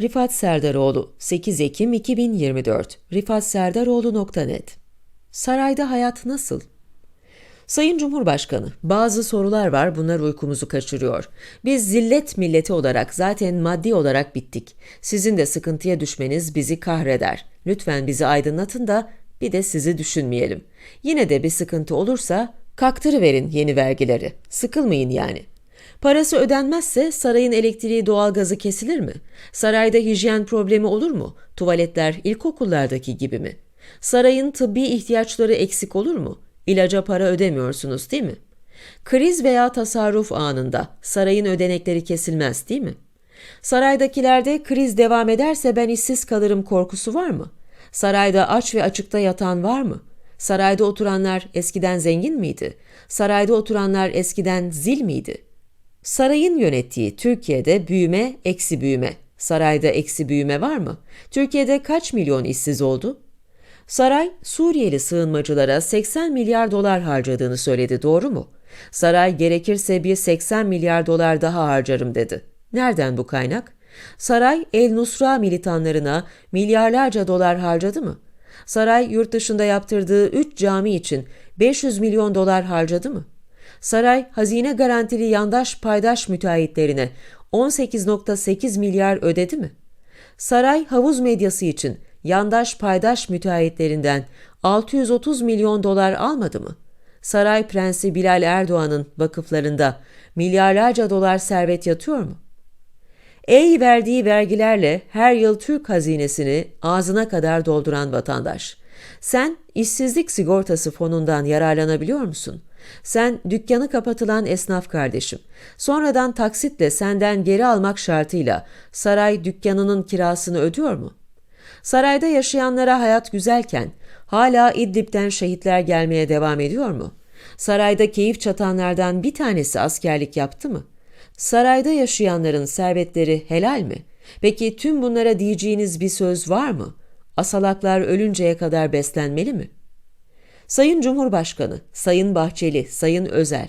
Rifat Serdaroğlu 8 Ekim 2024 rifatserdaroğlu.net Sarayda hayat nasıl? Sayın Cumhurbaşkanı, bazı sorular var bunlar uykumuzu kaçırıyor. Biz zillet milleti olarak zaten maddi olarak bittik. Sizin de sıkıntıya düşmeniz bizi kahreder. Lütfen bizi aydınlatın da bir de sizi düşünmeyelim. Yine de bir sıkıntı olursa kaktırıverin yeni vergileri. Sıkılmayın yani. Parası ödenmezse sarayın elektriği doğalgazı kesilir mi? Sarayda hijyen problemi olur mu? Tuvaletler ilkokullardaki gibi mi? Sarayın tıbbi ihtiyaçları eksik olur mu? İlaca para ödemiyorsunuz değil mi? Kriz veya tasarruf anında sarayın ödenekleri kesilmez değil mi? Saraydakilerde kriz devam ederse ben işsiz kalırım korkusu var mı? Sarayda aç ve açıkta yatan var mı? Sarayda oturanlar eskiden zengin miydi? Sarayda oturanlar eskiden zil miydi? Sarayın yönettiği Türkiye'de büyüme, eksi büyüme. Sarayda eksi büyüme var mı? Türkiye'de kaç milyon işsiz oldu? Saray, Suriyeli sığınmacılara 80 milyar dolar harcadığını söyledi, doğru mu? Saray gerekirse bir 80 milyar dolar daha harcarım dedi. Nereden bu kaynak? Saray, El Nusra militanlarına milyarlarca dolar harcadı mı? Saray, yurt dışında yaptırdığı 3 cami için 500 milyon dolar harcadı mı? Saray, hazine garantili yandaş paydaş müteahhitlerine 18.8 milyar ödedi mi? Saray, havuz medyası için yandaş paydaş müteahhitlerinden 630 milyon dolar almadı mı? Saray Prensi Bilal Erdoğan'ın vakıflarında milyarlarca dolar servet yatıyor mu? Ey verdiği vergilerle her yıl Türk hazinesini ağzına kadar dolduran vatandaş. Sen işsizlik sigortası fonundan yararlanabiliyor musun? Sen dükkanı kapatılan esnaf kardeşim. Sonradan taksitle senden geri almak şartıyla saray dükkanının kirasını ödüyor mu? Sarayda yaşayanlara hayat güzelken hala İdlib'den şehitler gelmeye devam ediyor mu? Sarayda keyif çatanlardan bir tanesi askerlik yaptı mı? Sarayda yaşayanların servetleri helal mi? Peki tüm bunlara diyeceğiniz bir söz var mı? Asalaklar ölünceye kadar beslenmeli mi? Sayın Cumhurbaşkanı, Sayın Bahçeli, Sayın Özel,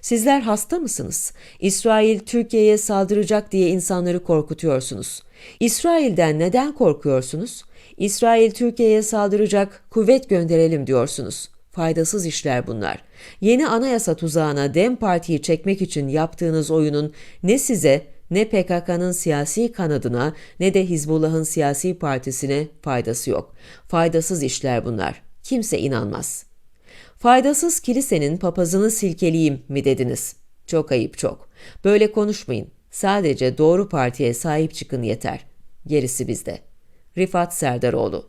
sizler hasta mısınız? İsrail Türkiye'ye saldıracak diye insanları korkutuyorsunuz. İsrail'den neden korkuyorsunuz? İsrail Türkiye'ye saldıracak, kuvvet gönderelim diyorsunuz. Faydasız işler bunlar. Yeni anayasa tuzağına Dem Parti'yi çekmek için yaptığınız oyunun ne size ne PKK'nın siyasi kanadına ne de Hizbullah'ın siyasi partisine faydası yok. Faydasız işler bunlar. Kimse inanmaz. Faydasız kilisenin papazını silkeleyeyim mi dediniz? Çok ayıp çok. Böyle konuşmayın. Sadece doğru partiye sahip çıkın yeter. Gerisi bizde. Rifat Serdaroğlu